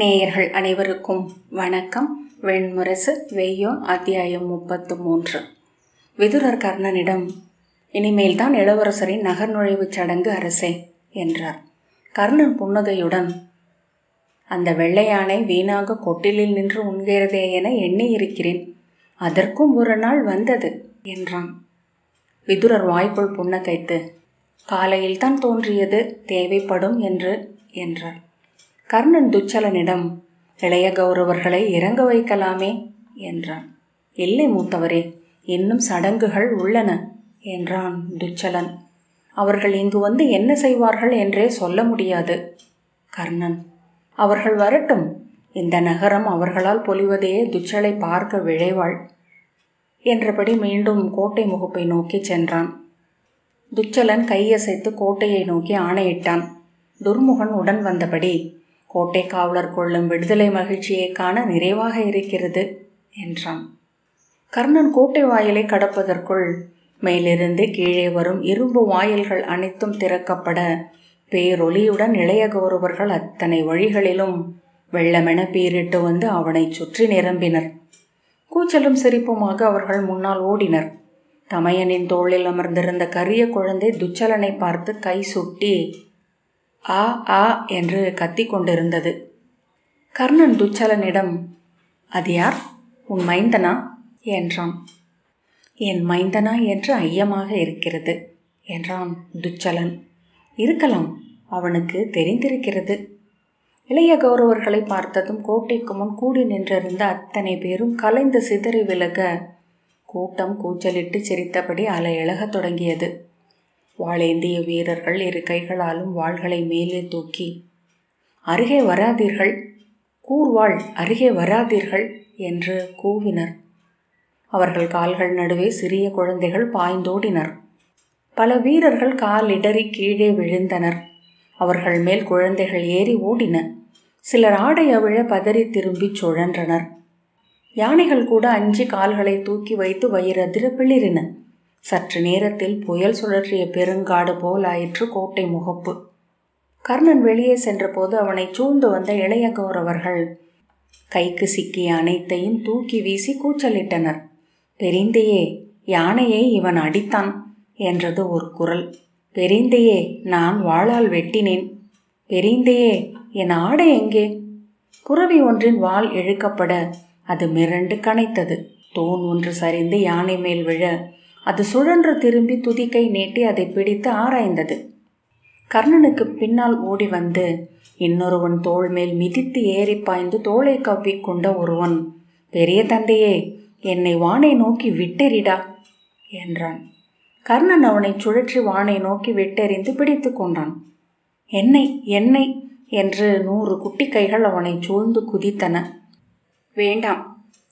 நேயர்கள் அனைவருக்கும் வணக்கம். வெண்முரசு வெய்யோன் அத்தியாயம் முப்பத்து மூன்று. விதுரர் கர்ணனிடம் இனிமேல் தான் இளவரசரின் நகர் நுழைவுச் சடங்கு அரசே என்றார். கர்ணன் புன்னகையுடன் அந்த வெள்ளையானை வீணாக கொட்டிலில் நின்று உண்கிறதே என எண்ணி இருக்கிறேன் அதற்கும் ஒரு நாள் வந்தது என்றான். விதுரர் வாய்க்குள் புன்னகைத்து காலையில் தான் தோன்றியது தேவைப்படும் என்று என்றார். கர்ணன் துச்சலனிடம் இளைய கௌரவர்களை இறங்க வைக்கலாமே என்றான். இல்லை மூத்தவரே இன்னும் சடங்குகள் உள்ளன என்றான் துச்சலன். அவர்கள் இங்கு வந்து என்ன செய்வார்கள் என்றே சொல்ல முடியாது கர்ணன். அவர்கள் வரட்டும் இந்த நகரம் அவர்களால் பொலிவதையே துச்சலை பார்க்க விழைவாள் என்றபடி மீண்டும் கோட்டை முகப்பை நோக்கி சென்றான். துச்சலன் கையசைத்து கோட்டையை நோக்கி ஆணையிட்டான். துர்முகன் உடன் வந்தபடி கோட்டை காவலர் கொள்ளும் விடுதலை மகிழ்ச்சியை காண நிறைவாக இருக்கிறது என்றான். கர்ணன் கோட்டை வாயிலை கடப்பதற்குள் மேலிருந்து கீழே வரும் இரும்பு வாயில்கள் அனைத்தும் திறக்கப்பட பேரொலியுடன் இளைய கௌரவர்கள் அத்தனை வழிகளிலும் வெள்ளமென பீரிட்டு வந்து அவனை சுற்றி நிரம்பினர். கூச்சலும் சிரிப்புமாக அவர்கள் முன்னால் ஓடினர். தமையனின் தோளில் அமர்ந்திருந்த கரிய குழந்தை துச்சலனை பார்த்து கை சுட்டி ஆ ஆ என்று கத்திக்கொண்டிருந்தது. கர்ணன் துச்சலனிடம் அது யார்? உன் மைந்தனா? என்றான். என் மைந்தனா என்று ஐயமாக இருக்கிறது என்றான் துச்சலன். இருக்கலாம் அவனுக்கு தெரிந்திருக்கிறது. இளைய கௌரவர்களை பார்த்ததும் கோட்டைக்கு முன் கூடி நின்றிருந்த அத்தனை பேரும் கலைந்து சிதறி விலக கூட்டம் கூச்சலிட்டு சிரித்தபடி அலையழகத் தொடங்கியது. வாளேந்திய வீரர்கள் இரு கைகளாலும் வாள்களை மேலே தூக்கி அருகே வராதீர்கள் கூர்வாள் அருகே வராதீர்கள் என்று கூவினர். அவர்கள் கால்கள் நடுவே சிறிய குழந்தைகள் பாய்ந்தோடினர். பல வீரர்கள் கால் கீழே விழுந்தனர். அவர்கள் மேல் குழந்தைகள் ஏறி ஓடின. சிலர் ஆடை அவிழ பதறி திரும்பிச் சுழன்றனர். யானைகள் கூட அஞ்சு கால்களை தூக்கி வைத்து வயிறதிர பிளிரின சற்று நேரத்தில் புயல் சுழற்றிய பெருங்காடு போல் ஆயிற்று கோட்டை முகப்பு. கர்ணன் வெளியே சென்றபோது அவனை சூழ்ந்து வந்த இளைய கௌரவர்கள் கைக்கு சிக்கிய அனைத்தையும் தூக்கி வீசி கூச்சலிட்டனர். பெரிந்தையே யானையை இவன் அடித்தான் என்றது ஒரு குரல். பெரிந்தையே நான் வாளால் வெட்டினேன். பெரிந்தையே என் ஆடை எங்கே? புறவி ஒன்றின் வாள் இழுக்கப்பட அது மிரண்டு கனைத்தது. தூண் ஒன்று சரிந்து யானை மேல் விழ அது சுழன்று திரும்பி துதிக்கை நீட்டி அதை பிடித்து ஆராய்ந்தது. கர்ணனுக்கு பின்னால் ஓடி வந்து இன்னொருவன் தோள் மேல் மிதித்து ஏறி பாய்ந்து தோளை கவ்விக் கொண்ட ஒருவன். பெரிய தந்தையே என்னை வானை நோக்கி விட்டெறிடா என்றான். கர்ணன் அவனை சுழற்றி வானை நோக்கி விட்டெறிந்து பிடித்து கொண்டான். என்னை என்னை என்று நூறு குட்டி கைகள் அவனை சூழ்ந்து குதித்தன. வேண்டாம்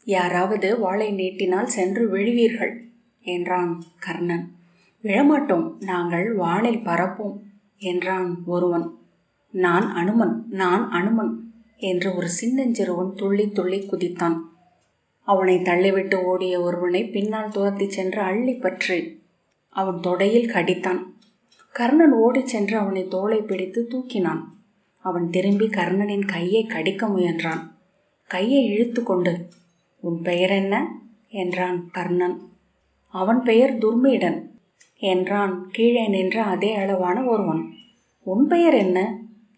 யாராவது வாளை நீட்டினால் சென்று விழுவீர்கள். என்றான் கர்ணன். விழமாட்டோம் நாங்கள் வானில் பறப்போம் என்றான் ஒருவன். நான் அனுமன் நான் அனுமன் என்று ஒரு சின்னஞ்சிறுவன் துள்ளி துள்ளி குதித்தான். அவனை தள்ளிவிட்டு ஓடிய ஒருவனை பின்னால் துரத்தி சென்று அள்ளி பற்றி அவன் தொடையில் கடித்தான். கர்ணன் ஓடிச் சென்று அவனை தோலை பிடித்து தூக்கினான். அவன் திரும்பி கர்ணனின் கையை கடிக்க முயன்றான். கையை இழுத்து கொண்டு உன் பெயர் என்ன? என்றான் கர்ணன். அவன் பெயர் துர்மீடன் என்றான். கீழே நின்ற அதே அளவான ஒருவன். உன் பெயர் என்ன?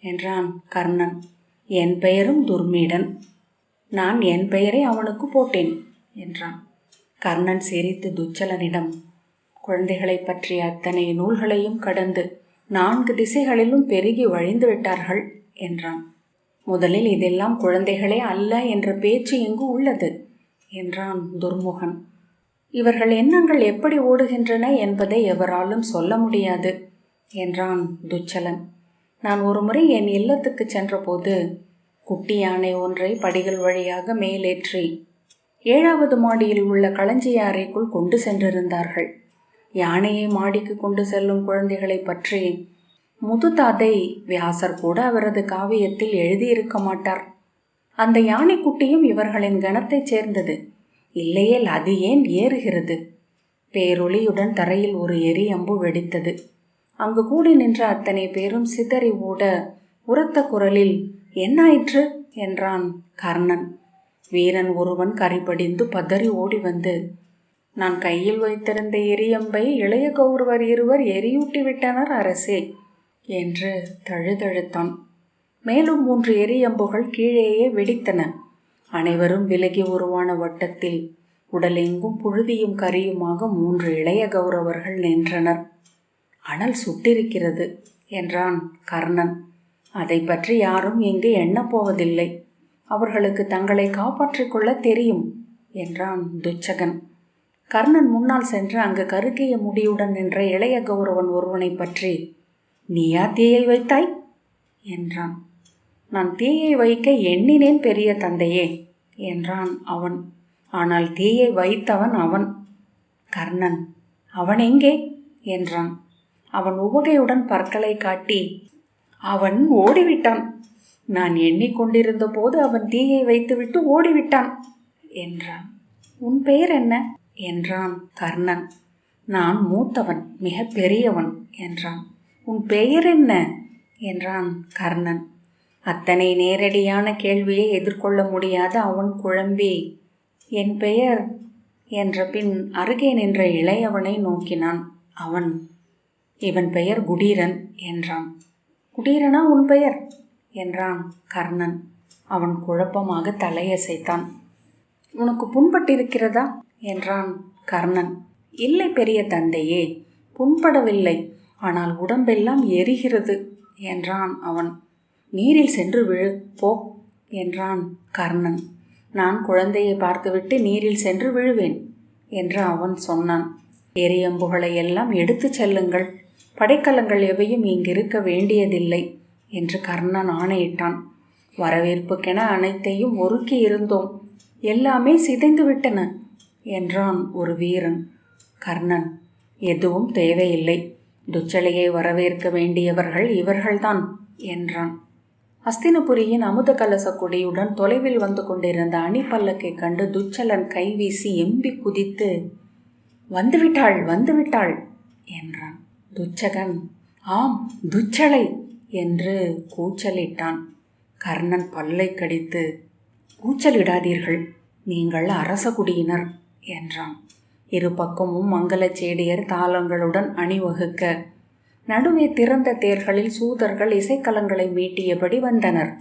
என்றான் கர்ணன். என் பெயரும் துர்மீடன். நான் என் பெயரை அவனுக்கு போட்டேன் என்றான். கர்ணன் சிரித்து துச்சலனிடம் குழந்தைகளை பற்றிய அத்தனை நூல்களையும் கடந்து நான்கு திசைகளிலும் பெருகி வழிந்து விட்டார்கள் என்றான். முதலில் இதெல்லாம் குழந்தைகளே அல்ல என்ற பேச்சு எங்கு உள்ளது என்றான் துர்முகன். இவர்கள் எண்ணங்கள் எப்படி ஓடுகின்றன என்பதை எவராலும் சொல்ல முடியாது என்றான் துச்சலன். நான் ஒருமுறை என் இல்லத்துக்கு சென்றபோது குட்டி யானை ஒன்றை படிகள் வழியாக மேலேற்றி ஏழாவது மாடியில் உள்ள களஞ்சிய அறைக்குள் கொண்டு சென்றிருந்தார்கள். யானையை மாடிக்கு கொண்டு செல்லும் குழந்தைகளை பற்றி முதுதாதை வியாசர் கூட அவரது காவியத்தில் எழுதியிருக்க மாட்டார். அந்த யானைக்குட்டியும் இவர்களின் கணத்தைச் சேர்ந்தது. இல்லையேல் அது ஏன் ஏறுகிறது? பேரொளியுடன் தரையில் ஒரு எரி அம்பு வெடித்தது. அங்கு கூடி நின்ற அத்தனை பேரும் சிதறி ஓட உரத்த குரலில் என்னாயிற்று? என்றான் கர்ணன். வீரன் ஒருவன் கரிபடிந்து பதறி ஓடி வந்து நான் கையில் வைத்திருந்த எரியம்பை இளைய கௌரவர் இருவர் எரியூட்டி விட்டனர் அரசே என்று தழுதழுத்தான். மேலும் மூன்று எரியம்புகள் கீழேயே வெடித்தன. அனைவரும் விலகி உருவான வட்டத்தில் உடலெங்கும் புழுதியும் கரியுமாக மூன்று இளைய கௌரவர்கள் நின்றனர். அனல் சுட்டிருக்கிறது என்றான் கர்ணன். அதை பற்றி யாரும் இங்கு எண்ணப்போவதில்லை அவர்களுக்கு தங்களை காப்பாற்றிக் கொள்ள தெரியும் என்றான் துச்சகன். கர்ணன் முன்னால் சென்று அங்கு கருகிய முடியுடன் நின்ற இளைய கௌரவன் ஒருவனை பற்றி நீயா தீயை வைத்தாய்? என்றான். நான் தீயை வைக்க எண்ணினேன் பெரிய தந்தையே. என்றான் அவன். ஆனால் தீயை வைத்தவன் அவன். கர்ணன் அவன் எங்கே? என்றான். அவன் உவகையுடன் பற்களை காட்டி அவன் ஓடிவிட்டான். நான் எண்ணிக்கொண்டிருந்த போது அவன் தீயை வைத்துவிட்டு ஓடிவிட்டான். என்றான். உன் பெயர் என்ன? என்றான் கர்ணன். நான் மூத்தவன் மிக பெரியவன் என்றான். உன் பெயர் என்ன? என்றான் கர்ணன். அத்தனை நேரடியான கேள்வியை எதிர்கொள்ள முடியாத அவன் குழம்பி என் பெயர்? என்ற பின் அருகே நின்ற இளையவனை நோக்கினான். அவன் இவன் பெயர் குடீரன் என்றான். குடீரனா உன் பெயர்? என்றான் கர்ணன். அவன் குழப்பமாக தலையசைத்தான். உனக்கு புண்பட்டிருக்கிறதா? என்றான் கர்ணன். இல்லை பெரிய தந்தையே புண்படவில்லை. ஆனால் உடம்பெல்லாம் எரிகிறது என்றான் அவன். நீரில் சென்று விழு போ என்றான் கர்ணன். நான் குழந்தையை பார்த்துவிட்டு நீரில் சென்று விழுவேன் என்று அவன் சொன்னான். எரியம்புகளை எல்லாம் எடுத்துச் செல்லுங்கள். படைக்கலங்கள் எவையும் இங்கிருக்க வேண்டியதில்லை என்று கர்ணன் ஆணையிட்டான். வரவேற்புக்கென அனைத்தையும் ஒருக்கி இருந்தோம். எல்லாமே சிதைந்து விட்டன என்றான் ஒரு வீரன். கர்ணன் எதுவும் தேவையில்லை. துச்சலையை வரவேற்க வேண்டியவர்கள் இவர்கள்தான் என்றான். அஸ்தினபுரியின் அமுத கலச கொடியுடன் தொலைவில் வந்து கொண்டிருந்த அணிப்பல்லக்கை கண்டு துச்சலன் கைவீசி எம்பி குதித்து வந்துவிட்டாள் வந்துவிட்டாள் என்றான். துச்சகன் ஆம் துச்சலை என்று கூச்சலிட்டான். கர்ணன் பல்லை கடித்து கூச்சலிடாதீர்கள் நீங்கள் அரச குடியினர் என்றான். இரு பக்கமும் மங்களச் சேடியர் தாளங்களுடன் அணிவகுக்க நடுவே திறந்த தேர்களில் சூதர்கள் இசைக்கலங்களை மீட்டியபடி வந்தனர்.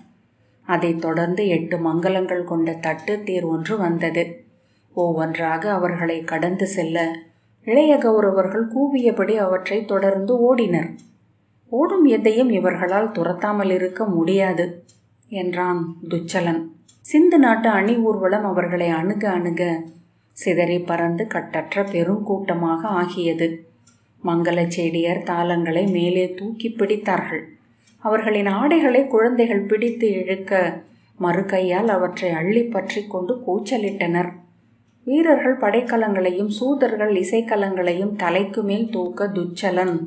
அதைத் தொடர்ந்து எட்டு மங்கலங்கள் கொண்ட தட்டு தேர் ஒன்று வந்தது. ஒவ்வொன்றாக அவர்களை கடந்து செல்ல இளைய கௌரவர்கள் கூவியபடி அவற்றை தொடர்ந்து ஓடினர். ஓடும் எதையும் இவர்களால் துரத்தாமல் இருக்க முடியாது என்றான் துச்சலன். சிந்து நாட்டு அணி ஊர்வலம் அவர்களை அணுக அணுக சிதறி பறந்து கட்டற்ற பெருங்கூட்டமாக ஆகியது. மங்கள செடியர் தாளங்களை மேலே தூக்கி பிடித்தார்கள். அவர்களின் ஆடைகளை குழந்தைகள் பிடித்து இழுக்க மறுகையால் அவற்றை அள்ளி பற்றி கொண்டு கூச்சலிட்டனர். வீரர்கள் படைக்கலங்களையும் சூதர்கள் இசைக்கலங்களையும் தலைக்கு மேல் தூக்க துச்சலன்.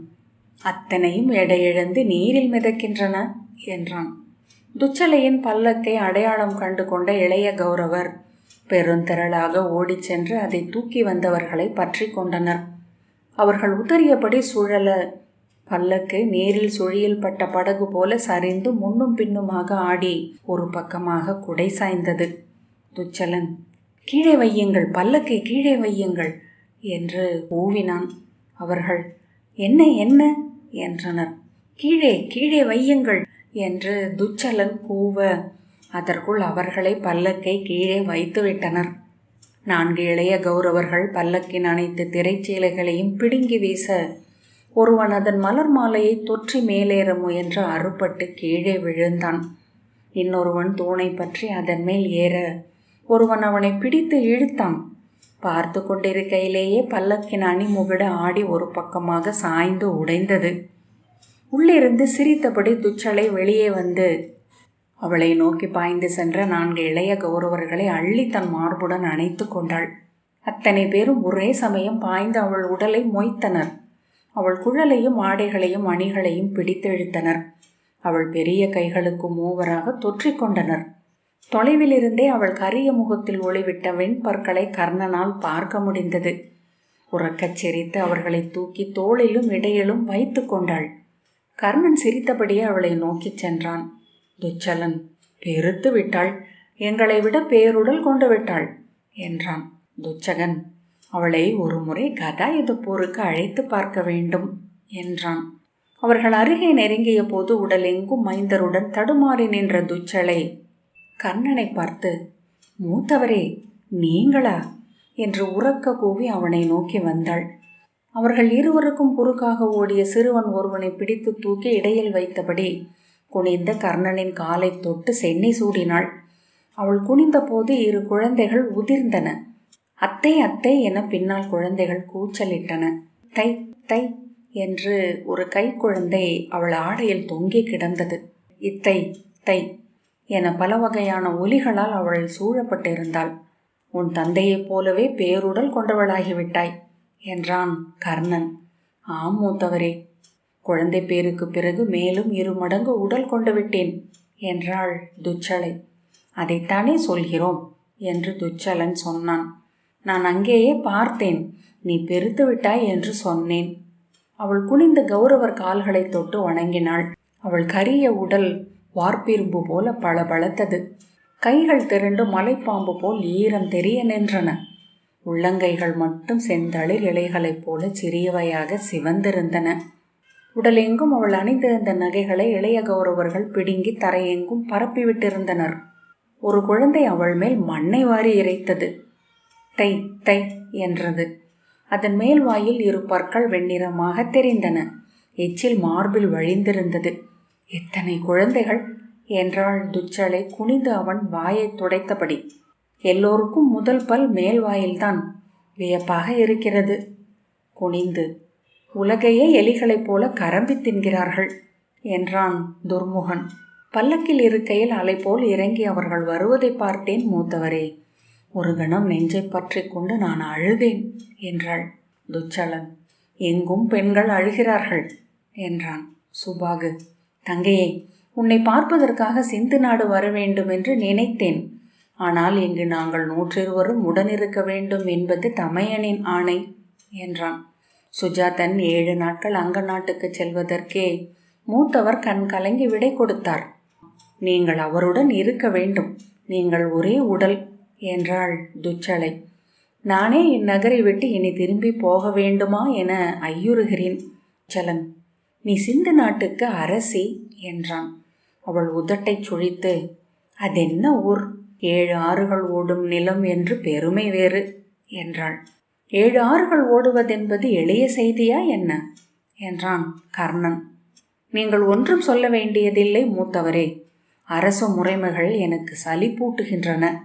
அத்தனையும் எடையிழந்து நீரில் மிதக்கின்றன என்றான். துச்சலையின் பல்லக்கை அடையாளம் கண்டு கொண்ட இளைய கௌரவர் பெருந்திரளாக ஓடிச் சென்று அதை தூக்கி வந்தவர்களை பற்றி கொண்டனர். அவர்கள் உதறியபடி சுழல. பல்லக்கு நேரில் சுழியில் பட்ட படகு போல சரிந்து முன்னும் பின்னுமாக ஆடி ஒரு பக்கமாக குடை சாய்ந்தது. துச்சலன் கீழே வையுங்கள் பல்லக்கை கீழே வையுங்கள் என்று ஊவினான். அவர்கள் என்ன என்ன? என்றனர். கீழே கீழே வையுங்கள் என்று துச்சலன் கூவ. அதற்குள் அவர்களை பல்லக்கை கீழே வைத்துவிட்டனர். நான்கு இளைய கௌரவர்கள் பல்லக்கின் அனைத்து திரைச்சீலைகளையும் பிடுங்கி வீச ஒருவன் அதன் மலர் மாலையை தொற்றி மேலேற முயன்று அறுபட்டு கீழே விழுந்தான். இன்னொருவன் தூணை பற்றி அதன் மேல் ஏற ஒருவன் அவனை பிடித்து இழுத்தான். பார்த்து கொண்டிருக்கையிலேயே பல்லக்கின் அணிமுகடு ஆடி ஒரு பக்கமாக சாய்ந்து உடைந்தது. உள்ளிருந்து சிரித்தபடி துச்சலை வெளியே வந்து அவளை நோக்கி பாய்ந்து சென்ற நான்கு இளைய கௌரவர்களை அள்ளி தன் மார்புடன் அணைத்து கொண்டாள். அத்தனை பேரும் ஒரே சமயம் பாய்ந்து அவள் உடலை மொய்த்தனர். அவள் குழலையும் ஆடைகளையும் அணிகளையும் பிடித்தெழுத்தனர். அவள் பெரிய கைகளுக்கு மூவராக தொற்றிக்கொண்டனர் தொலைவிலிருந்தே அவள் கரிய முகத்தில் ஒளிவிட்ட வெண்பற்களை கர்ணனால் பார்க்க முடிந்தது. உறக்கச் சிரித்து அவர்களை தூக்கி தோளிலும் இடையிலும் வைத்து கொண்டாள். கர்ணன் சிரித்தபடியே அவளை நோக்கிச் சென்றான். துச்சலன் பெருத்து விட்டாள். எங்களை விட பேருடல் கொண்டு விட்டாள் என்றான் துச்சகன். அவளை ஒரு முறை கதா எது போருக்கு அழைத்து பார்க்க வேண்டும் என்றான். அவர்கள் அருகே நெருங்கிய போது உடல் எங்கும் மைந்தருடன் தடுமாறி நின்ற துச்சலை கர்ணனை பார்த்து மூத்தவரே நீங்களா? என்று உறக்க கூவி அவனை நோக்கி வந்தாள். அவர்கள் இருவருக்கும் குறுக்காக ஓடிய சிறுவன் ஒருவனை பிடித்து தூக்கி இடையில் வைத்தபடி குனிந்த கர்ணனின் காலை தொட்டு சென்னை சூடினாள். அவள் குனிந்தபோது இரு குழந்தைகள் உதிர்ந்தன. அத்தை அத்தை என பின்னால் குழந்தைகள் கூச்சலிட்டன. தை தை என்று ஒரு கைக்குழந்தை அவள் ஆடையில் தொங்கி கிடந்தது. இத்தை தை என பல வகையான ஒலிகளால் அவள் சூழப்பட்டிருந்தாள். உன் தந்தையைப் போலவே பேருடல் கொண்டவளாகிவிட்டாய் என்றான் கர்ணன். ஆம் மூத்தவரே குழந்தை பேருக்கு பிறகு மேலும் இரு மடங்கு உடல் கொண்டு விட்டேன் என்றாள் துச்சலை. அதைத்தானே சொல்கிறோம் என்று துச்சலன் சொன்னான். நான் அங்கேயே பார்த்தேன் நீ பெருத்து விட்டாய் என்று சொன்னேன். அவள் குனிந்த கௌரவர் கால்களை தொட்டு வணங்கினாள். அவள் கரிய உடல் வார்ப்பிரும்பு போல பளபளத்தது. கைகள் திரண்டு மலைப்பாம்பு போல் ஈரம் தெரிய நின்றன. உள்ளங்கைகள் மட்டும் செந்தளிர் இலைகளைப் போல சிறியவையாக சிவந்திருந்தன. உடலெங்கும் அவள் அணிந்திருந்த நகைகளை இளைய கௌரவர்கள் பிடுங்கி தரையெங்கும் பரப்பிவிட்டிருந்தனர். ஒரு குழந்தை அவள் மேல் மண்ணை வாரி இறைத்தது. தை தை என்றது. அதன் மேல் வாயில் இரு பற்கள் வெண்ணிறமாக தெரிந்தன. எச்சில் மார்பில் வழிந்திருந்தது. எத்தனை குழந்தைகள்? என்றாள் துச்சலை குனிந்து அவன் வாயை துடைத்தபடி. எல்லோருக்கும் முதல் பல் மேல் வாயில்தான். வியப்பாக இருக்கிறது. குனிந்து. உலகையே எலிகளைப் போல கரம்பி தின்கிறார்கள் என்றான் துர்முகன். பல்லக்கில் இருக்கையில் அலை போல் இறங்கி அவர்கள் வருவதை பார்த்தேன் மூத்தவரே. ஒரு கணம் நெஞ்சை பற்றி கொண்டு நான் அழுதேன் என்றாள் துச்சலன். எங்கும் பெண்கள் அழுகிறார்கள் என்றான் சுபாகு. தங்கையே உன்னை பார்ப்பதற்காக சிந்து நாடு வர வேண்டும் என்று நினைத்தேன். ஆனால் இங்கு நாங்கள் நூற்றிருவரும் உடனிருக்க வேண்டும் என்பது தமையனின் ஆணை என்றான் சுஜாதன் ஏழு நாட்கள் அங்க நாட்டுக்கு செல்வதற்கே மூத்தவர் கண் கலங்கி விடை கொடுத்தார். நீங்கள் அவருடன் இருக்க வேண்டும். நீங்கள் ஒரே உடல் என்றாள் துச்சலை. நானே இந்நகரை விட்டு இனி திரும்பி போக வேண்டுமா என ஐயுறுகிறேன் சலன். நீ சிந்து நாட்டுக்கு அரசி என்றான். அவள் உதட்டை சுழித்து அதென்ன ஊர்? ஏழு ஆறுகள் ஓடும் நிலம் என்று பெருமை வேறு என்றாள். ஏழு ஆறுகள் ஓடுவதென்பது எளிய செய்தியா என்ன? என்றான் கர்ணன். நீங்கள் ஒன்றும் சொல்ல வேண்டியதில்லை மூத்தவரே. அரசு முறைமைகள் எனக்கு சலிப்பூட்டுகின்றன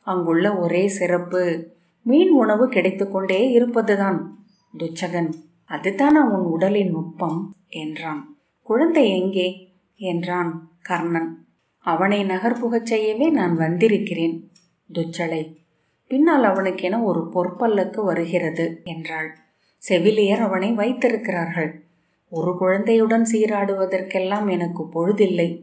அங்குள்ள ஒரே சிறப்பு மீன் உணவு கிடைத்துக்கொண்டே இருப்பதுதான். துச்சகன் அதுதான் உன் உடலின் நுட்பம்? என்றான். குழந்தை எங்கே? என்றான் கர்ணன். அவனை நகர்புகச் செய்யவே நான் வந்திருக்கிறேன். துச்சலை பின்னால் அவனுக்கென ஒரு பொற்பல்லக்கு வருகிறது என்றாள். செவிலியர் அவனை வைத்திருக்கிறார்கள். ஒரு குழந்தையுடன் சீராடுவதற்கெல்லாம் எனக்கு பொழுதில்லை.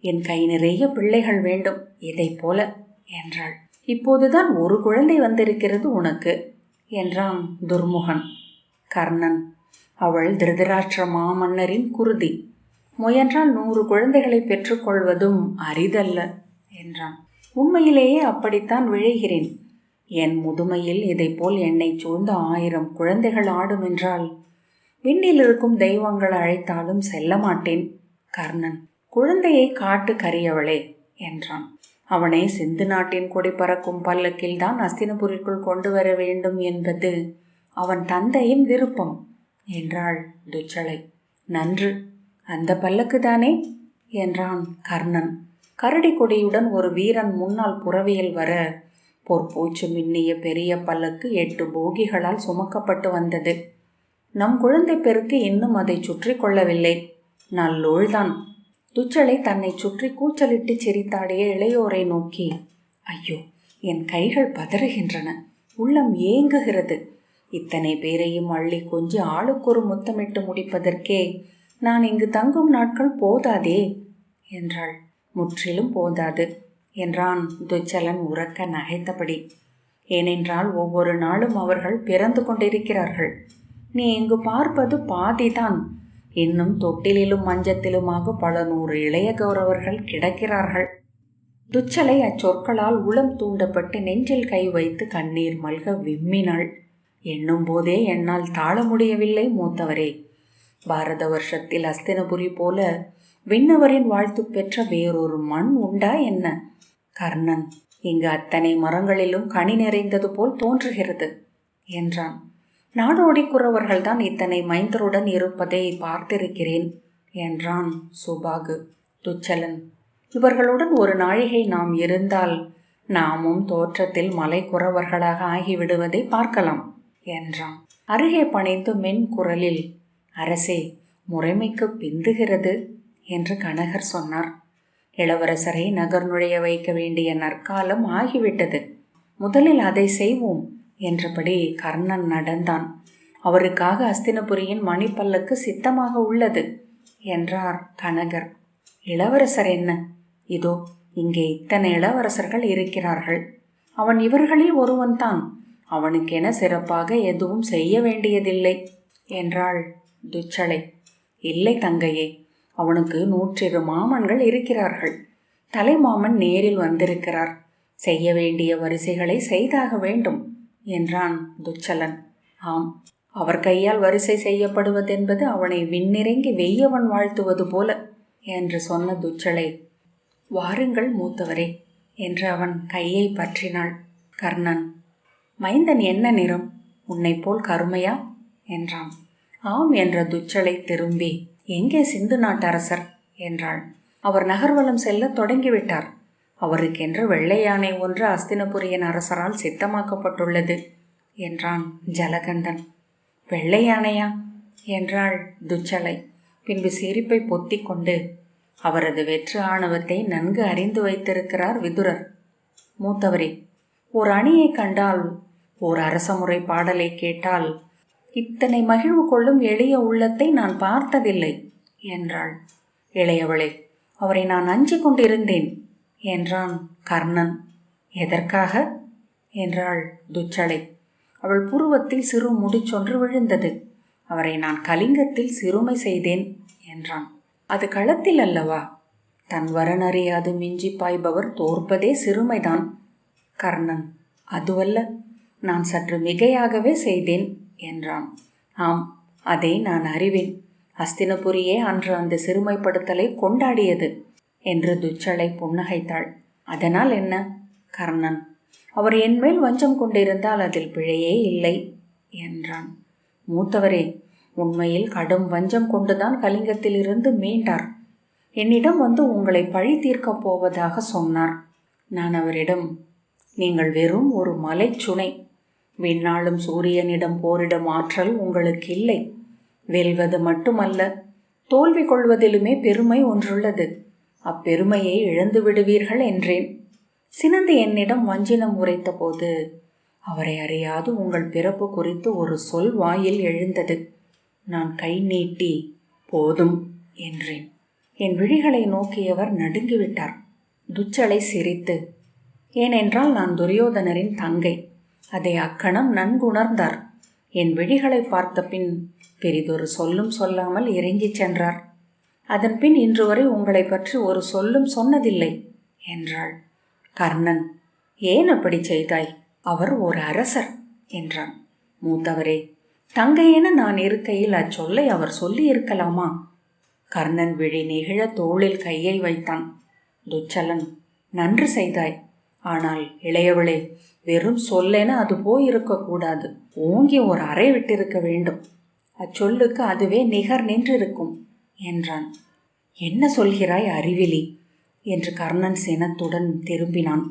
என் கை நிறைய பிள்ளைகள் வேண்டும் இதை போல என்றாள். இப்போதுதான் ஒரு குழந்தை வந்திருக்கிறது உனக்கு என்றான் துர்முகன். கர்ணன் அவள் திருதராஷ்டிர மாமன்னரின் குருதி. முயன்றால் நூறு குழந்தைகளை பெற்றுக்கொள்வதும் அரிதல்ல என்றான். உண்மையிலேயே அப்படித்தான் விழைகிறேன். என் முதுமையில் இதைப்போல் என்னை சூழ்ந்த ஆயிரம் குழந்தைகள் ஆடும் என்றால் விண்ணில் இருக்கும் தெய்வங்கள் அழைத்தாலும் செல்ல மாட்டேன். கர்ணன் குழந்தையை காட்டு கரியவளே என்றான். அவனை சிந்து நாட்டின் கொடி பறக்கும் பல்லக்கில் தான் அஸ்தினபுரிக்குள் கொண்டு வர வேண்டும் என்பது அவன் தந்தையின் விருப்பம் என்றாள் துச்சலை. நன்று அந்த பல்லக்கு தானே என்றான் கர்ணன். கரடி கொடியுடன் ஒரு வீரன் முன்னால் புறவியில் வர பொற்பூச்சு மின்னிய பெரிய பல்லக்கு எட்டு போகிகளால் சுமக்கப்பட்டு வந்தது. நம் குழந்தை பெருக்கு இன்னும் அதை சுற்றி கொள்ளவில்லை. நல்லோள்தான். துச்சலை தன்னை சுற்றி கூச்சலிட்டு சிரித்தாடிய இளையோரை நோக்கி ஐயோ என் கைகள் பதறுகின்றன. உள்ளம் ஏங்குகிறது. இத்தனை பேரையும் அள்ளி கொஞ்சி ஆளுக்கொரு முத்தமிட்டு முடிப்பதற்கே நான் இங்கு தங்கும் நாட்கள் போதாதே என்றாள். முற்றிலும் போதாது. என்றான் துச்சலன் உறக்க நகைத்தபடி. ஏனென்றால் ஒவ்வொரு நாளும் அவர்கள் பிறந்து கொண்டிருக்கிறார்கள். நீ இங்கு பார்ப்பது பாதிதான். இன்னும் தொட்டிலிலும் மஞ்சத்திலுமாக பல நூறு இளைய கௌரவர்கள் கிடக்கிறார்கள். துச்சலை அச்சொற்களால் உளம் தூண்டப்பட்டு நெஞ்சில் கை வைத்து கண்ணீர் மல்க விம்மினாள். எண்ணும் போதே என்னால் தாழ முடியவில்லை மூத்தவரே. பாரத வருஷத்தில் அஸ்தினபுரி போல விண்ணவரின் வாழ்த்து பெற்ற வேறொரு மண் உண்டா என்ன? கர்ணன் இங்கு அத்தனை மரங்களிலும் கனி நிறைந்தது போல் தோன்றுகிறது என்றான். நாடோடி குறவர்கள்தான் இத்தனை மைந்தருடன் இருப்பதை பார்த்திருக்கிறேன் என்றான் சுபாகு. துச்சலன் இவர்களுடன் ஒரு நாழிகை நாம் இருந்தால் நாமும் தோற்றத்தில் மலை குறவர்களாக ஆகிவிடுவதை பார்க்கலாம் என்றான். அருகே பணிந்து மென் குரலில் அரசே முறைமைக்கு பிந்துகிறது என்று கனகர் சொன்னார். இளவரசரை நகர் நுழைய வைக்க வேண்டிய நற்காலம் ஆகிவிட்டது. முதலில் அதை செய்வோம் என்றபடி கர்ணன் நடந்தான். அவருக்காக அஸ்தினபுரியின் மணிப்பல்லக்கு சித்தமாக உள்ளது என்றார் கனகர். இளவரசர் என்ன? இதோ இங்கே இத்தனை இளவரசர்கள் இருக்கிறார்கள். அவன் இவர்களில் ஒருவன்தான் அவனுக்கென சிறப்பாக எதுவும் செய்ய வேண்டியதில்லை என்றாள் துச்சலை இல்லை தங்கையே அவனுக்கு நூற்றிரு மாமன்கள் இருக்கிறார்கள். தலைமாமன் நேரில் வந்திருக்கிறார். செய்ய வேண்டிய வரிசைகளை செய்தாக வேண்டும் என்றான் துச்சலன். ஆம் அவர் கையால் வரிசை செய்யப்படுவதென்பது அவனை விண்ணிறங்கி வெய்யவன் வாழ்த்துவது போல என்று சொன்ன துச்சலை. வாருங்கள் மூத்தவரே என்று அவன் கையை பற்றினாள் கர்ணன். மைந்தன் என்ன நிறம்? உன்னை போல் கருமையா? என்றான். ஆம் என்ற துச்சலை திரும்பி எங்கே சிந்து நாட்டரசர்? என்றாள். அவர் நகர்வலம் செல்ல தொடங்கிவிட்டார். அவருக்கென்று வெள்ளை யானை ஒன்று அஸ்தினபுரியின் அரசரால் சித்தமாக்கப்பட்டுள்ளது என்றான் ஜலகந்தன். வெள்ளை யானையா? என்றாள் துச்சலை. பின்பு சிரிப்பை பொத்தி கொண்டு அவரது வெற்று ஆணவத்தை நன்கு அறிந்து வைத்திருக்கிறார் விதுரர். மூத்தவரே ஒரு அணியை கண்டால் ஓர் அரசமுறை பாடலை கேட்டால் இத்தனை மகிழ்வு கொள்ளும் எளிய உள்ளத்தை நான் பார்த்ததில்லை என்றாள். இளையவளே அவரை நான் அஞ்சிக் கொண்டிருந்தேன் என்றான் கர்ணன். எதற்காக? என்றாள் துச்சலை அவள் புருவத்தில் சிறு முடிச்சொன்று விழுந்தது. அவரை நான் கலிங்கத்தில் சிறுமை செய்தேன் என்றான். அது களத்தில் அல்லவா? தன் வரனறியாது மிஞ்சி பாய்பவர் தோற்பதே சிறுமைதான் கர்ணன். அதுவல்ல நான் சற்று மிகையாகவே செய்தேன் என்றான். ஆம் அதை நான் அறிவேன். அஸ்தினபுரியே அன்று அந்த சிறுமைப்படுத்தலை கொண்டாடியது என்று துச்சலை புன்னகைத்தாள். அதனால் என்ன கர்ணன்? அவர் என்மேல் வஞ்சம் கொண்டிருந்தால் அதில் பிழையே இல்லை என்றான். மூத்தவரே உண்மையில் கடும் வஞ்சம் கொண்டுதான் கலிங்கத்திலிருந்து மீண்டார். என்னிடம் வந்து உங்களை பழி தீர்க்கப் போவதாக சொன்னார். நான் அவரிடம் நீங்கள் வெறும் ஒரு மலைச்சுனை விண்ணாளும் சூரியனிடம் போரிடும் ஆற்றல் உங்களுக்கு இல்லை வெல்வது மட்டுமல்ல தோல்வி கொள்வதிலுமே பெருமை ஒன்றுள்ளது. அப்பெருமையை இழந்து விடுவீர்கள் என்றேன். சினந்து என்னிடம் வஞ்சினம் உரைத்த போது அவரை அறியாது உங்கள் பிறப்பு குறித்து ஒரு சொல் வாயில் எழுந்தது. நான் கை நீட்டி போதும் என்றேன். என் விழிகளை நோக்கியவர் நடுங்கிவிட்டார். துச்சலை சிரித்து ஏனென்றால் நான் துரியோதனரின் தங்கை. அதை அக்கணம் நன்குணர்ந்தார். என் விழிகளை பார்த்த பின் பெரிதொரு சொல்லும் சொல்லாமல் இறங்கிச் சென்றார். அதன் பின் இன்று வரை உங்களை பற்றி ஒரு சொல்லும் சொன்னதில்லை என்றாள். கர்ணன் ஏன் அப்படி செய்தாய்? அவர் ஒரு அரசர் என்றான். மூத்தவரே தங்கையென நான் இருக்கையில் அச்சொல்லை அவர் சொல்லி இருக்கலாமா கர்ணன் விழி நெகிழ தோளில் கையை வைத்தான். துச்சலன் நன்று செய்தாய். ஆனால் இளையவளே வெறும் சொல்லேன்னு அது போய் இருக்கக்கூடாது ஓங்கி ஒரு அறை விட்டிருக்க வேண்டும். அச்சொல்லுக்கு அதுவே நிகர் நின்றிருக்கும் என்றான். என்ன சொல்கிறாய் அறிவிலி? என்று கர்ணன் சினத்துடன் திரும்பினான்.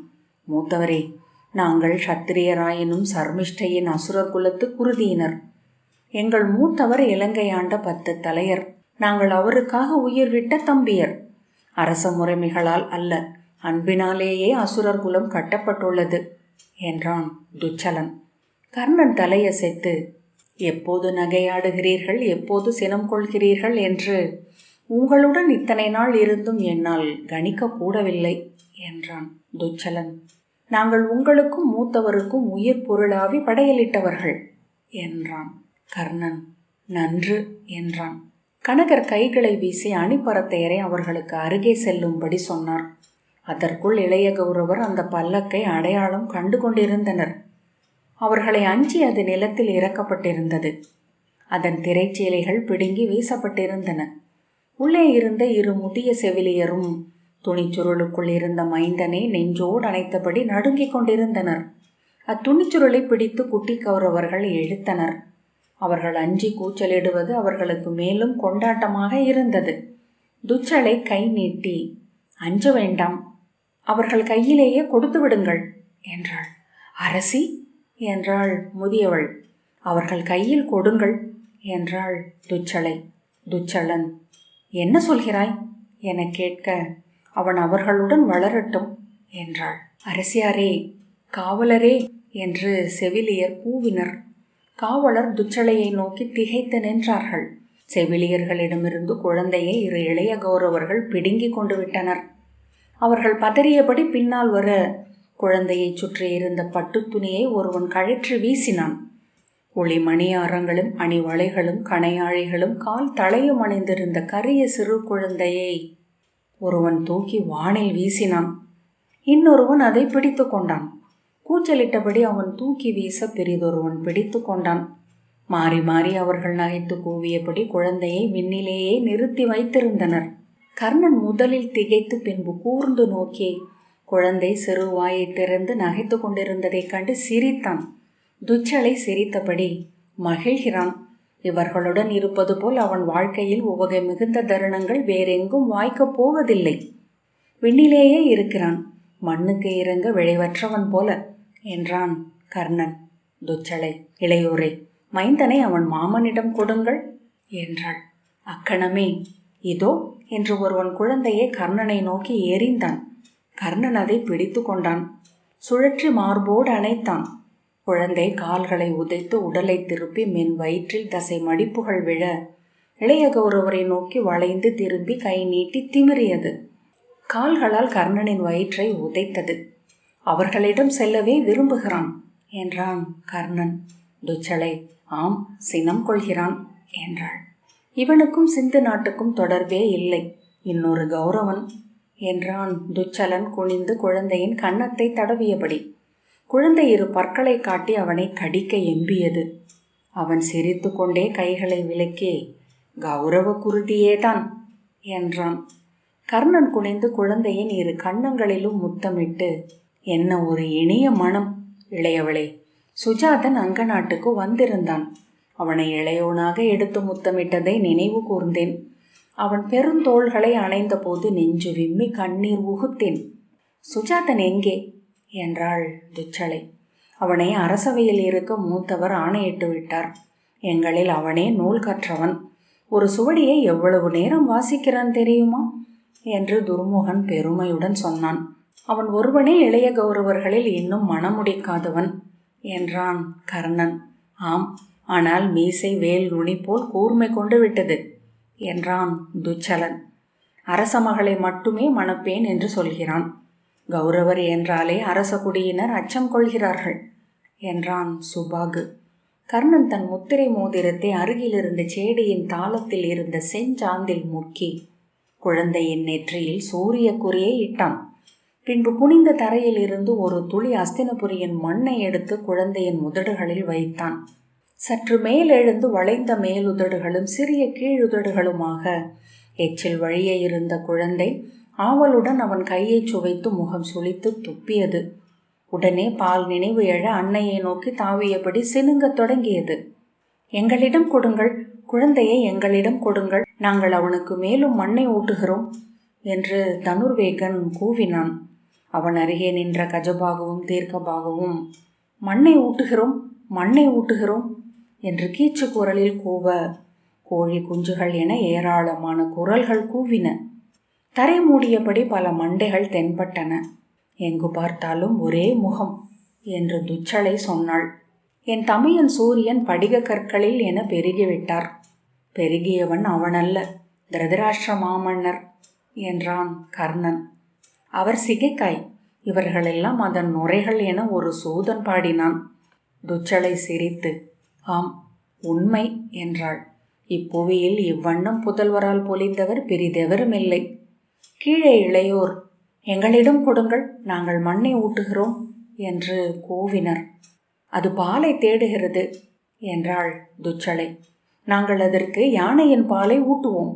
மூத்தவரே நாங்கள் சத்திரியராயினும் சர்மிஷ்டையின் அசுரர் குலத்து குருதியினர் எங்கள் மூத்தவர் இலங்கை ஆண்ட பத்து தலையர். நாங்கள் அவருக்காக உயிர் விட்ட தம்பியர். அரச முறைமைகளால் அல்ல அன்பினாலேயே அசுரர் குலம் கட்டப்பட்டுள்ளது. என்றான் துச்சலன். கர்ணன் தலையசைத்து எப்போது நகையாடுகிறீர்கள்? எப்போது சினம் கொள்கிறீர்கள் என்று உங்களுடன் இத்தனை நாள் இருந்தும் என்னால் கணிக்க கூடவில்லை என்றான் துச்சலன். நாங்கள் உங்களுக்கும் மூத்தவருக்கும் உயிர் பொருளாவி படையலிட்டவர்கள் என்றான் கர்ணன். நன்று என்றான். கனகர் கைகளை வீசி அணிப்பரத்தையரை அவர்களுக்கு அருகே செல்லும்படி சொன்னார். அதற்குள் இளைய கௌரவர் அந்த பல்லக்கை அடையாளம் கண்டு கொண்டிருந்தனர். அவர்களை அஞ்சி அது நிலத்தில் இறக்கப்பட்டிருந்தது. அதன் திரைச்சீலைகள் பிடுங்கி வீசப்பட்டிருந்தன. உள்ளே இருந்த இரு முதிய செவிலியரும் துணிச்சுருளுக்குள் இருந்த மைந்தனை நெஞ்சோடு அணைத்தபடி நடுங்கிக் கொண்டிருந்தனர். அத்துணிச்சுருளை பிடித்து குட்டி கௌரவர்கள் இழுத்தனர். அவர்கள் அஞ்சி கூச்சலிடுவது அவர்களுக்கு மேலும் கொண்டாட்டமாக இருந்தது. துச்சலை கை நீட்டி அஞ்ச வேண்டாம் அவர்கள் கையிலேயே கொடுத்து விடுங்கள் என்றாள். அரசி என்றாள் முதியவள். அவர்கள் கையில் கொடுங்கள் என்றாள் துச்சலை. துச்சலன் என்ன சொல்கிறாய்? என கேட்க அவன் அவர்களுடன் வளரட்டும் என்றாள். அரசியாரே காவலரே என்று செவிலியர் கூவினர். காவலர் துச்சலையை நோக்கி திகைத்து நின்றார்கள். செவிலியர்களிடமிருந்து குழந்தையை இரு இளைய கௌரவர்கள் பிடுங்கிக் கொண்டு விட்டனர். அவர்கள் பதறியபடி பின்னால் வர குழந்தையை சுற்றியிருந்த பட்டுத் துணியை ஒருவன் கழற்றி வீசினான். ஒளி மணியாரங்களும் அணிவளைகளும் கணையாழிகளும் கால் தலையும் அணிந்திருந்த கரிய சிறு குழந்தையை ஒருவன் தூக்கி வானில் வீசினான். இன்னொருவன் அதை பிடித்து கொண்டான். கூச்சலிட்டபடி அவன் தூக்கி வீச பெரிதொருவன் பிடித்து கொண்டான். மாறி மாறி அவர்கள் நகைத்து கூவியபடி குழந்தையை விண்ணிலேயே நிறுத்தி வைத்திருந்தனர். கர்ணன் முதலில் திகைத்து பின்பு கூர்ந்து நோக்கி குழந்தை சிறு வாயை திறந்து நகைத்து கொண்டிருந்ததைக் கண்டு சிரித்தான். துச்சலை சிரித்தபடி மகிழ்கிறான். இவர்களுடன் இருப்பது போல் அவன் வாழ்க்கையில் உவகை மிகுந்த தருணங்கள் வேறெங்கும் வாய்க்கப் போவதில்லை. விண்ணிலேயே இருக்கிறான். மண்ணுக்கு இறங்க விளைவற்றவன் போல என்றான் கர்ணன். துச்சலை இளையோரே மைந்தனை அவன் மாமனிடம் கொடுங்கள் என்றாள். அக்கணமே இதோ என்று ஒருவன் குழந்தையை கர்ணனை நோக்கி எறிந்தான். கர்ணன் அதை பிடித்து கொண்டான். சுழற்றி மார்போடு அணைத்தான். குழந்தை கால்களை உதைத்து உடலை திருப்பி மென் வயிற்றில் தசை மடிப்புகள் விழ இளைய கௌரவரை நோக்கி வளைந்து திரும்பி கை நீட்டி திமிரியது கால்களால் கர்ணனின் வயிற்றை உதைத்தது. அவர்களிடம் செல்லவே விரும்புகிறான் என்றான் கர்ணன். துச்சலை ஆம் சினம் கொள்கிறான் என்றாள். இவனுக்கும் சிந்து நாட்டுக்கும் தொடர்பே இல்லை. இன்னொரு கௌரவன். என்றான் துச்சலன் குனிந்து குழந்தையின் கன்னத்தை தடவியபடி. குழந்தை இரு பற்களை காட்டி அவனை கடிக்க எம்பியது. அவன் சிரித்து கொண்டே கைகளை விலக்கி கௌரவ குருதியேதான் என்றான். கர்ணன் குனிந்து குழந்தையின் இரு கன்னங்களிலும் முத்தமிட்டு என்ன ஒரு இனிய மனம் இளையவளே. சுஜாதன் அங்க நாட்டுக்கு வந்திருந்தான். அவனை இளையோனாக எடுத்து முத்தமிட்டதை நினைவு கூர்ந்தேன். அவன் பெருந்தோள்களை அணைந்தபோது நெஞ்சு விம்மி கண்ணீர் உகுத்தேன். சுஜாதன் எங்கே? என்றாள் துச்சலை. அவனை அரசவையில் இருக்க மூத்தவர் ஆணையிட்டு விட்டார். எங்களில் அவனே நூல் கற்றவன். ஒரு சுவடியை எவ்வளவு நேரம் வாசிக்கிறான் தெரியுமா? என்று துர்முகன் பெருமையுடன் சொன்னான். அவன் ஒருவனே இளைய கௌரவர்களில் இன்னும் மனமுடிக்காதவன் என்றான் கர்ணன். ஆம் ஆனால் மீசை வேல் நுனி போல் கூர்மை கொண்டு விட்டது என்றான் துச்சலன். அரச மகளை மட்டுமே மணப்பேன் என்று சொல்கிறான். கௌரவர் என்றாலே அரச குடியினர் அச்சம் கொள்கிறார்கள் என்றான் சுபாகு. கர்ணன் தன் முத்திரை மோதிரத்தை அருகிலிருந்த சேடியின் தாளத்தில் இருந்த செஞ்சாந்தில் முக்கி குழந்தையின் நெற்றியில் சூரிய குறியை இட்டான். பின்பு குனிந்த தரையில் இருந்து ஒரு துளி அஸ்தினபுரியின் மண்ணை எடுத்து குழந்தையின் முதடுகளில் வைத்தான். சற்று மேலெழுந்து வளைந்த மேலுதடுகளும் சிறிய கீழுதடுகளுமாக. எச்சில் வழியே இருந்த குழந்தை ஆவலுடன் அவன் கையை சுவைத்து முகம் சுழித்து துப்பியது. உடனே பால் நினைவு எழ அன்னையை நோக்கி தாவியபடி சினுங்கத் தொடங்கியது. எங்களிடம் கொடுங்கள் குழந்தையை எங்களிடம் கொடுங்கள் நாங்கள் அவனுக்கு மேலும் மண்ணை ஊட்டுகிறோம் என்று தனுர்வேகன் கூவினான். அவன் அருகே நின்ற கஜபாகவும் தீர்க்கபாகவும் மண்ணை ஊட்டுகிறோம் மண்ணை ஊட்டுகிறோம் என்று கீச்சு குரலில் கூவ கோழி குஞ்சுகள் என ஏராளமான குரல்கள் கூவின. தரை மூடியபடி பல மண்டைகள் தென்பட்டன. எங்கு பார்த்தாலும் ஒரே முகம் என்று துச்சலை சொன்னாள். என் தமையன் சூரியன் படிக கற்களில் என பெருகிவிட்டார். பெருகியவன் அவனல்ல திருதராஷ்டிர மாமன்னர் என்றான் கர்ணன். அவர் சிகைக்காய் இவர்களெல்லாம் அதன் நுரைகள் என ஒரு சூதன் பாடினான். துச்சலை சிரித்து ஆம் உண்மை என்றாள். இப்புவியில் இவ்வண்ணம் புதல்வரால் பொலிந்தவர் பெரிதெவரும் இல்லை. கீழே இளையோர் எங்களிடம் கொடுங்கள் நாங்கள் மண்ணை ஊட்டுகிறோம் என்று கூவினர். அது பாலை தேடுகிறது என்றாள் துச்சலை. நாங்கள் அதற்கு யானையின் பாலை ஊட்டுவோம்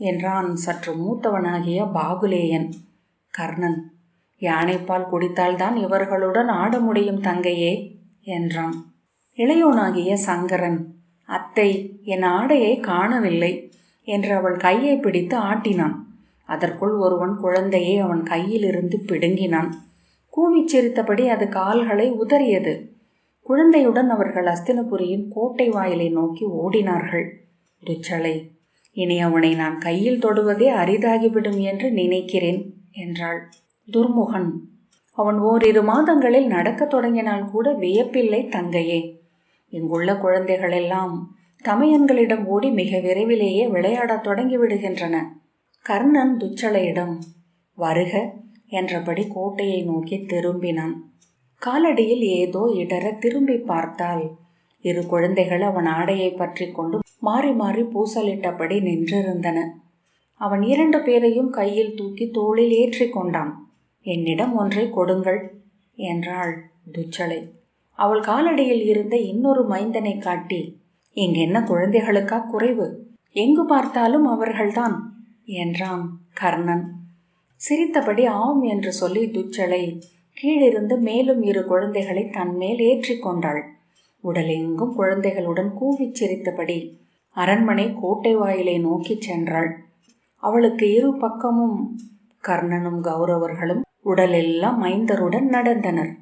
என்றான் சற்று மூத்தவனாகிய பாகுலேயன். கர்ணன் யானைப்பால் குடித்தால்தான் இவர்களுடன் ஆட முடியும் தங்கையே என்றான். இளையோனாகிய சங்கரன் அத்தை என் ஆடையை காணவில்லை என்று அவள் கையை பிடித்து ஆட்டினான். அதற்குள் ஒருவன் குழந்தையை அவன் கையிலிருந்து பிடுங்கினான். கூவிச் சிரித்தபடி அது கால்களை உதறியது. குழந்தையுடன் அவர்கள் அஸ்தினபுரியின் கோட்டை வாயிலை நோக்கி ஓடினார்கள். துச்சலை இனி அவனை நான் கையில் தொடுவதே அரிதாகிவிடும் என்று நினைக்கிறேன் என்றாள். துர்முகன் அவன் ஓரிரு மாதங்களில் நடக்கத் தொடங்கினால் கூட வியப்பில்லை தங்கையே. இங்குள்ள குழந்தைகளெல்லாம் தமையன்களிடம் ஓடி மிக விரைவிலேயே விளையாடத் தொடங்கிவிடுகின்றன. கர்ணன் துச்சலையிடம் வருக என்றபடி கோட்டையை நோக்கி திரும்பினான். காலடியில் ஏதோ இடர திரும்பி பார்த்தால் இரு குழந்தைகள் அவன் ஆடையை பற்றி கொண்டு மாறி மாறி பூசலிட்டபடி நின்றிருந்தன. அவன் இரண்டு பேரையும் கையில் தூக்கி தோளில் ஏற்றி கொண்டான். என்னிடம் ஒன்றை கொடுங்கள் என்றாள் துச்சலை அவள் காலடியில் இருந்த இன்னொரு மைந்தனை காட்டி இங்கென்ன குழந்தைகளுக்கா குறைவு? எங்கு பார்த்தாலும் அவர்கள்தான் என்றான் கர்ணன். சிரித்தபடி ஆம் என்று சொல்லி துச்சலை கீழிருந்து மேலும் இரு குழந்தைகளை தன்மேல் ஏற்றிக்கொண்டாள் உடலெங்கும் குழந்தைகளுடன் கூவிச் சிரித்தபடி அரண்மனை கோட்டை வாயிலை நோக்கிச் சென்றாள். அவளுக்கு இரு பக்கமும் கர்ணனும் கௌரவர்களும் உடலெல்லாம் மைந்தருடன் நடந்தனர்.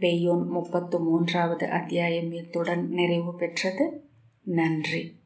வெய்யோன் முப்பத்து மூன்றாவது அத்தியாயம் இத்துடன் நிறைவு பெற்றது. நன்றி.